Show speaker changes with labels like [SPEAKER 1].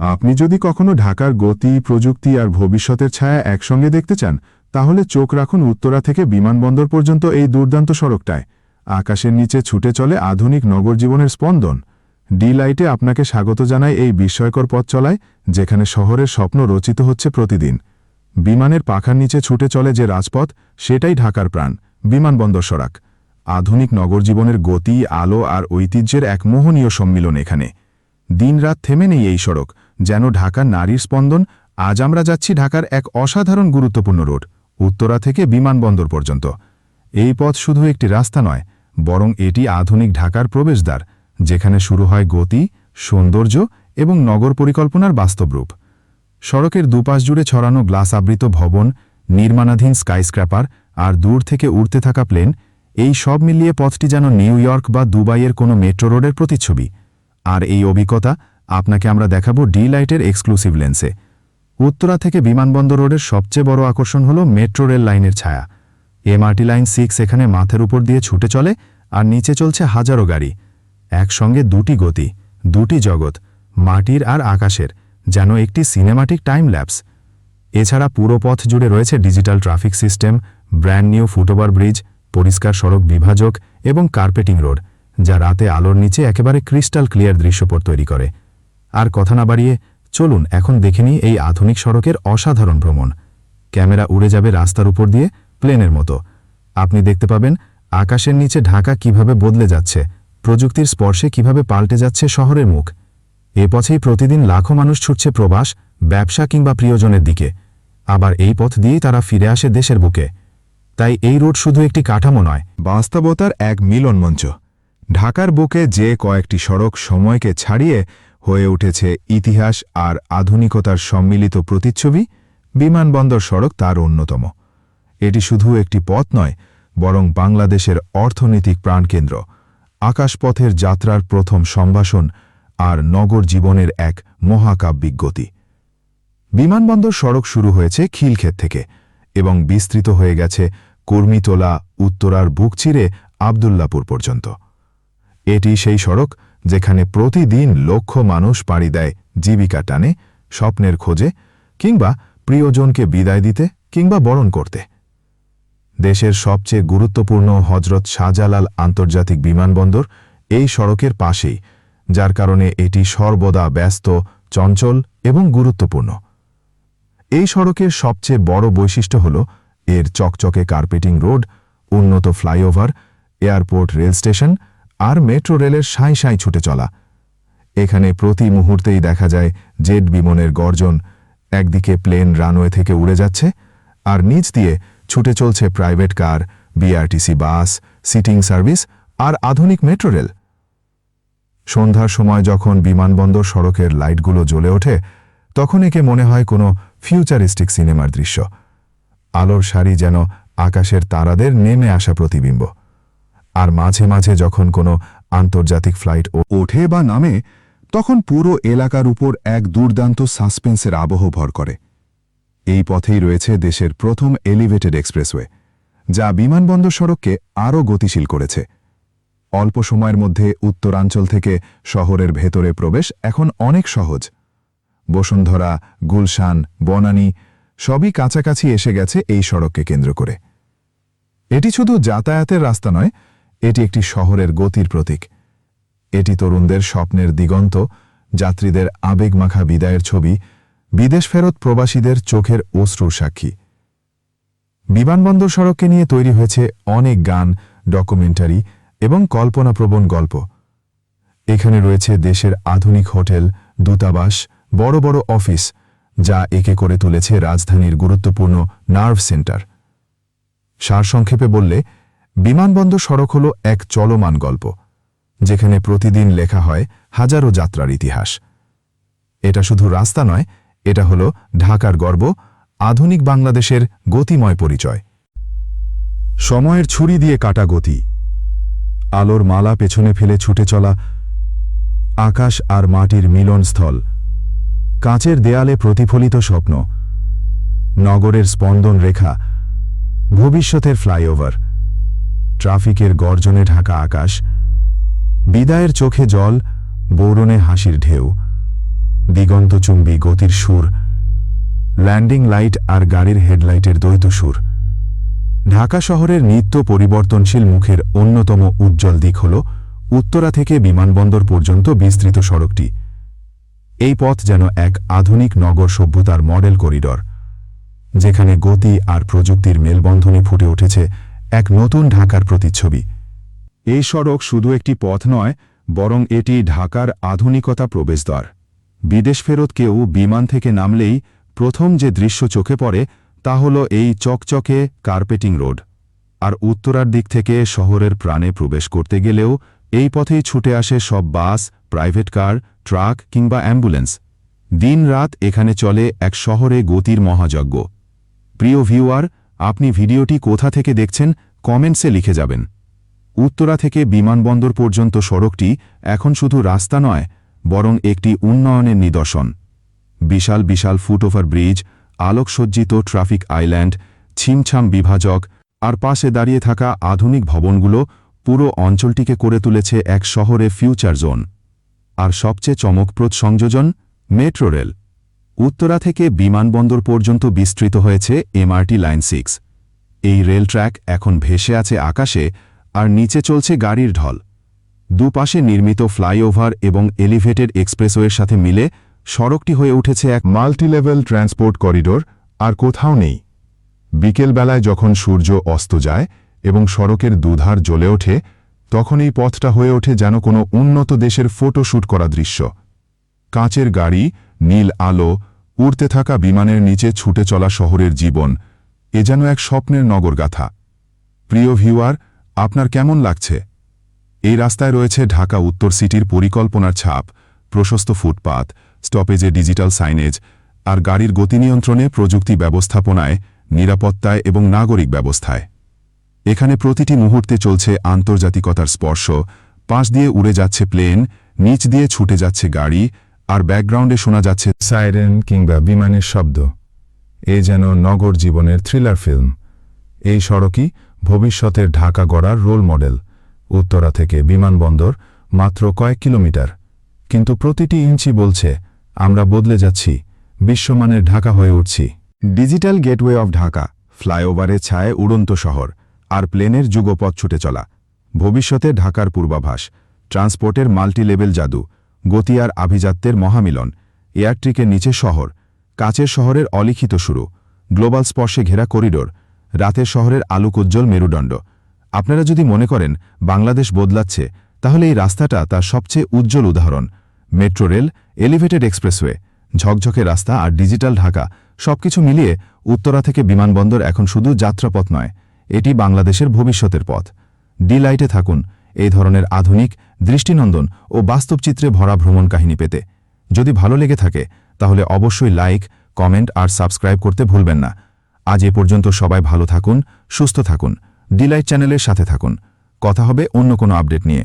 [SPEAKER 1] আপনি যদি কখনো ঢাকার গতি, প্রযুক্তি আর ভবিষ্যতের ছায়া একসঙ্গে দেখতে চান, তাহলে চোখ রাখুন উত্তরা থেকে বিমানবন্দর পর্যন্ত এই দুর্দান্ত সড়কটায়। আকাশের নিচে ছুটে চলে আধুনিক নগর জীবনের স্পন্দন। ডি লাইটে আপনাকে স্বাগত জানায় এই বিস্ময়কর পথ চলায়, যেখানে শহরের স্বপ্ন রচিত হচ্ছে প্রতিদিন। বিমানের পাখার নিচে ছুটে চলে যে রাজপথ, সেটাই ঢাকার প্রাণ, বিমানবন্দর সড়ক। আধুনিক নগর জীবনের গতি, আলো আর ঐতিহ্যের এক মোহনীয় সম্মিলন এখানে। দিনরাত থেমে নেই এই সড়ক। যেন ঢাকার নারীর স্পন্দন, আজ আমরা যাচ্ছি ঢাকার এক অসাধারণ গুরুত্বপূর্ণ রোড, উত্তরা থেকে বিমানবন্দর পর্যন্ত। এই পথ শুধু একটি রাস্তা নয়, বরং এটি আধুনিক ঢাকার প্রবেশদ্বার, যেখানে শুরু হয় গতি, সৌন্দর্য এবং নগর পরিকল্পনার বাস্তব রূপ সড়কের দুপাশ জুড়ে ছড়ানো গ্লাস আবৃত ভবন, নির্মাণাধীন স্কাইস্ক্র্যাপার আর দূর থেকে উড়তে থাকা প্লেন, এই সব মিলিয়ে পথটি যেন নিউ ইয়র্ক বা দুবাইয়ের কোনো মেট্রো রোডের প্রতিচ্ছবি। আর এই অভিজ্ঞতা আপনাকে আমরা দেখাবো ডি লাইটের এক্সক্লুসিভ লেন্সে উত্তরা থেকে বিমানবন্দর রোডের সবচেয়ে বড় আকর্ষণ হল মেট্রো রেল লাইনের ছায়া। এমআরটি লাইন সিক্স এখানে মাথার উপর দিয়ে ছুটে চলে আর নিচে চলছে হাজারো গাড়ি। একসঙ্গে দুটি গতি, দুটি জগৎ, মাটির আর আকাশের, যেন একটি সিনেমাটিক টাইম ল্যাপস এছাড়া পুরো পথ জুড়ে রয়েছে digital traffic system brand new foot over bridge পরিষ্কার সড়ক বিভাজক এবং কার্পেটিং রোড যা রাতে আলোর নিচে একেবারে ক্রিস্টাল ক্লিয়ার দৃশ্যপট তৈরি করে। আর কথা না বাড়িয়ে চলুন এখন দেখে নিই এই আধুনিক সড়কের অসাধারণ ভ্রমণ। ক্যামেরা উড়ে যাবে রাস্তার উপর দিয়ে প্লেনের মতো। আপনি দেখতে পাবেন আকাশের নিচে ঢাকা কীভাবে বদলে যাচ্ছে, প্রযুক্তির স্পর্শে কীভাবে পাল্টে যাচ্ছে শহরের মুখ। এ পথেই প্রতিদিন লাখো মানুষ ছুটছে প্রবাস, ব্যবসা কিংবা প্রিয়জনের দিকে। আবার এই পথ দিয়েই তারা ফিরে আসে দেশের বুকে। তাই এই রোড শুধু একটি কাঠামো নয়,
[SPEAKER 2] বাস্তবতার এক মিলন মঞ্চ ঢাকার বুকে যে কয়েকটি সড়ক সময়কে ছাড়িয়ে হয়ে উঠেছে ইতিহাস আর আধুনিকতার সম্মিলিত প্রতিচ্ছবি, বিমানবন্দর সড়ক তার অন্যতম। এটি শুধু একটি পথ নয়, বরং বাংলাদেশের অর্থনৈতিক প্রাণকেন্দ্র, আকাশপথের যাত্রার প্রথম সম্ভাষণ আর নগর জীবনের এক মহাকাব্যিক গতি। বিমানবন্দর সড়ক শুরু হয়েছে খিলক্ষেত থেকে এবং বিস্তৃত হয়ে গেছে কর্মীটোলা উত্তরার বুক চিরে আবদুল্লাপুর পর্যন্ত। এটি সেই সড়ক যেখানে প্রতিদিন লক্ষ মানুষ পাড়ি দেয় জীবিকা টানে, স্বপ্নের খোঁজে, কিংবা প্রিয়জনকে বিদায় দিতে কিংবা বরণ করতে। দেশের সবচেয়ে গুরুত্বপূর্ণ হজরত শাহজালাল আন্তর্জাতিক বিমানবন্দর এই সড়কের পাশেই, যার কারণে এটি সর্বদা ব্যস্ত, চঞ্চল এবং গুরুত্বপূর্ণ। এই সড়কের সবচেয়ে বড় বৈশিষ্ট্য হল এর চকচকে কার্পেটিং রোড, উন্নত ফ্লাইওভার, এয়ারপোর্ট রেল স্টেশন আর মেট্রো রেলের সাঁই সাঁই ছুটে চলা। এখানে প্রতি মুহূর্তেই দেখা যায় জেট বিমানের গর্জন। একদিকে প্লেন রানওয়ে থেকে উড়ে যাচ্ছে, আর নিচ দিয়ে ছুটে চলছে private car, BRTC bus, seating service আর আধুনিক মেট্রো রেল। সন্ধ্যার সময় যখন বিমানবন্দর সড়কের লাইটগুলো জ্বলে ওঠে, তখন একে মনে হয় কোনো ফিউচারিস্টিক সিনেমার দৃশ্য। আলোর সারি যেন আকাশের তারাদের নেমে আসা প্রতিবিম্ব। আর মাঝে মাঝে যখন কোনো আন্তর্জাতিক ফ্লাইট
[SPEAKER 1] ওঠে বা নামে, তখন পুরো এলাকার উপর এক দুর্দান্ত সাসপেন্সের আবহ ভর করে। এই পথেই রয়েছে দেশের প্রথম এলিভেটেড এক্সপ্রেসওয়ে, যা বিমানবন্দর সড়ককে আরও গতিশীল করেছে। অল্প সময়ের মধ্যে উত্তরাঞ্চল থেকে শহরের ভেতরে প্রবেশ এখন অনেক সহজ। বসুন্ধরা, গুলশান, বনানী সবই কাছাকাছি এসে গেছে এই সড়ককে কেন্দ্র করে। এটি শুধু যাতায়াতের রাস্তা নয় এটি একটি শহরের গতির প্রতীক। এটি তরুণদের স্বপ্নের দিগন্ত, যাত্রীদের আবেগমাখা বিদায়ের ছবি, বিদেশ ফেরত প্রবাসীদের চোখের অশ্রুর সাক্ষী। বিমানবন্দর সড়ককে নিয়ে তৈরি হয়েছে অনেক গান, ডকুমেন্টারি এবং কল্পনাপ্রবণ গল্প। এখানে রয়েছে দেশের আধুনিক হোটেল, দূতাবাস, বড় বড় অফিস, যা একে করে তুলেছে রাজধানীর গুরুত্বপূর্ণ নার্ভ সেন্টার। সারসংক্ষেপে বললে বিমানবন্দর সড়ক হল এক চলমান গল্প, যেখানে প্রতিদিন লেখা হয় হাজারো যাত্রার ইতিহাস। এটা শুধু রাস্তা নয়, এটা হল ঢাকার গর্ব, আধুনিক বাংলাদেশের গতিময় পরিচয়। সময়ের ছুরি দিয়ে কাটা গতি, আলোর মালা পেছনে ফেলে ছুটে চলা, আকাশ আর মাটির মিলনস্থল, কাঁচের দেয়ালে প্রতিফলিত স্বপ্ন, নগরের স্পন্দন রেখা, ভবিষ্যতের ফ্লাইওভার। ট্রাফিকের গর্জনে ঢাকা আকাশ, বিদায়ের চোখে জল বৌরনে হাসির ঢেউ দিগন্তচুম্বী গতির সুর, ল্যান্ডিং লাইট আর গাড়ির হেডলাইটের দ্বৈত সুর। ঢাকা শহরের নিত্য পরিবর্তনশীল মুখের অন্যতম উজ্জ্বল দিক হল উত্তরা থেকে বিমানবন্দর পর্যন্ত বিস্তৃত সড়কটি। এই পথ যেন এক আধুনিক নগর সভ্যতার মডেল করিডর, যেখানে গতি আর প্রযুক্তির মেলবন্ধনে ফুটে উঠেছে এক নতুন ঢাকার প্রতিচ্ছবি। এই সড়ক শুধু একটি পথ নয়, বরং এটি ঢাকার আধুনিকতা প্রবেশদ্বার। বিদেশ ফেরত কেউ বিমান থেকে নামলেই প্রথম যে দৃশ্য চোখে পড়ে, তা হল এই চকচকে কার্পেটিং রোড। আর উত্তরার দিক থেকে শহরের প্রাণে প্রবেশ করতে গেলেও এই পথেই ছুটে আসে সব বাস, প্রাইভেট কার, ট্রাক কিংবা অ্যাম্বুলেন্স। দিন রাত এখানে চলে এক শহরে গতির মহাযজ্ঞ। প্রিয় ভিউয়ার আপনি ভিডিওটি কোথা থেকে দেখছেন, কমেন্টসে লিখে যাবেন। উত্তরা থেকে বিমানবন্দর পর্যন্ত সড়কটি এখন শুধু রাস্তা নয়, বরং একটি উন্নয়নের নিদর্শন। বিশাল বিশাল ফুটওভার ব্রিজ, আলোকসজ্জিত ট্রাফিক আইল্যান্ড, ছিমছাম বিভাজক, আর পাশে দাঁড়িয়ে থাকা আধুনিক ভবনগুলো পুরো অঞ্চলটিকে করে তুলেছে এক শহরে ফিউচার জোন। আর সবচেয়ে চমকপ্রদ সংযোজন, মেট্রো রেল। উত্তরা থেকে বিমানবন্দর পর্যন্ত বিস্তৃত হয়েছে এমআরটি লাইন সিক্স। এই রেল ট্র্যাক এখন ভেসে আছে আকাশে আর নিচে চলছে গাড়ির ঢল। দুপাশে নির্মিত ফ্লাইওভার এবং এলিভেটেড এক্সপ্রেসওয়ের সাথে মিলে সড়কটি হয়ে উঠেছে এক মাল্টিলেভেল ট্রান্সপোর্ট করিডোর আর কোথাও নেই। বিকেলবেলায় যখন সূর্য অস্ত যায় এবং সড়কের দুধার জ্বলে ওঠে তখন এই পথটা হয়ে ওঠে যেন কোনো উন্নত দেশের ফটোশ্যুট করা দৃশ্য। কাঁচের গাড়ি, নীল আলো উড়তে থাকা বিমানের নিচে ছুটে চলা শহরের জীবন এ যেন এক স্বপ্নের নগরগাথা। প্রিয় ভিউয়ার, আপনার কেমন লাগছে? এই রাস্তায় রয়েছে ঢাকা উত্তর সিটির পরিকল্পনার ছাপ, প্রশস্ত ফুটপাত, স্টপেজে ডিজিটাল সাইনেজ, আর গাড়ির গতি নিয়ন্ত্রণে প্রযুক্তি ব্যবস্থাপনায়, নিরাপত্তায় এবং নাগরিক ব্যবস্থায়। এখানে প্রতিটি মুহূর্তে চলছে আন্তর্জাতিকতার স্পর্শ, পাশ দিয়ে উড়ে যাচ্ছে প্লেন, নিচ দিয়ে ছুটে যাচ্ছে গাড়ি আর ব্যাকগ্রাউন্ডে শোনা যাচ্ছে সাইরেন কিংবা বিমানের শব্দ। এ যেন নগর জীবনের থ্রিলার ফিল্ম। এই সড়কই ভবিষ্যতের ঢাকা গড়ার রোল মডেল। উত্তরা থেকে বিমানবন্দর মাত্র কয়েক কিলোমিটার। কিন্তু প্রতিটি ইঞ্চি বলছে, আমরা বদলে যাচ্ছি, বিশ্বমানের ঢাকা হয়ে উঠছি। ডিজিটাল গেটওয়ে অফ ঢাকা ফ্লাইওভারের ছায়ে উড়ন্ত শহর, আর প্লেনের যুগপথ ছুটে চলা। ভবিষ্যতে ঢাকার পূর্বাভাস, ট্রান্সপোর্টের মাল্টিলেভেল জাদু গতি আর আভিজাত্যের মহামিলন। এয়ারট্রিকের নিচে শহর, কাচের শহরের অলিখিত শুরু, গ্লোবাল স্পর্শে ঘেরা করিডোর, রাতের শহরের আলোকোজ্জ্বল মেরুদণ্ড। আপনারা যদি মনে করেন বাংলাদেশ বদলাচ্ছে, তাহলে এই রাস্তাটা তার সবচেয়ে উজ্জ্বল উদাহরণ। মেট্রো রেল, এলিভেটেড এক্সপ্রেসওয়ে, ঝকঝকে রাস্তা আর ডিজিটাল ঢাকা, সবকিছু মিলিয়ে উত্তরা থেকে বিমানবন্দর এখন শুধু যাত্রাপথ নয়, এটি বাংলাদেশের ভবিষ্যতের পথ। ডি লাইটে থাকুন এই ধরনের আধুনিক, দৃষ্টিনন্দন ও বাস্তবচিত্রে ভরা ভ্রমণ কাহিনী পেতে। যদি ভালো লেগে থাকে, তাহলে অবশ্যই লাইক, কমেন্ট আর সাবস্ক্রাইব করতে ভুলবেন না। আজ এ পর্যন্ত সবাই ভালো থাকুন, সুস্থ থাকুন। ডিলাইট চ্যানেলের সাথে থাকুন। কথা হবে অন্য কোনো আপডেট নিয়ে।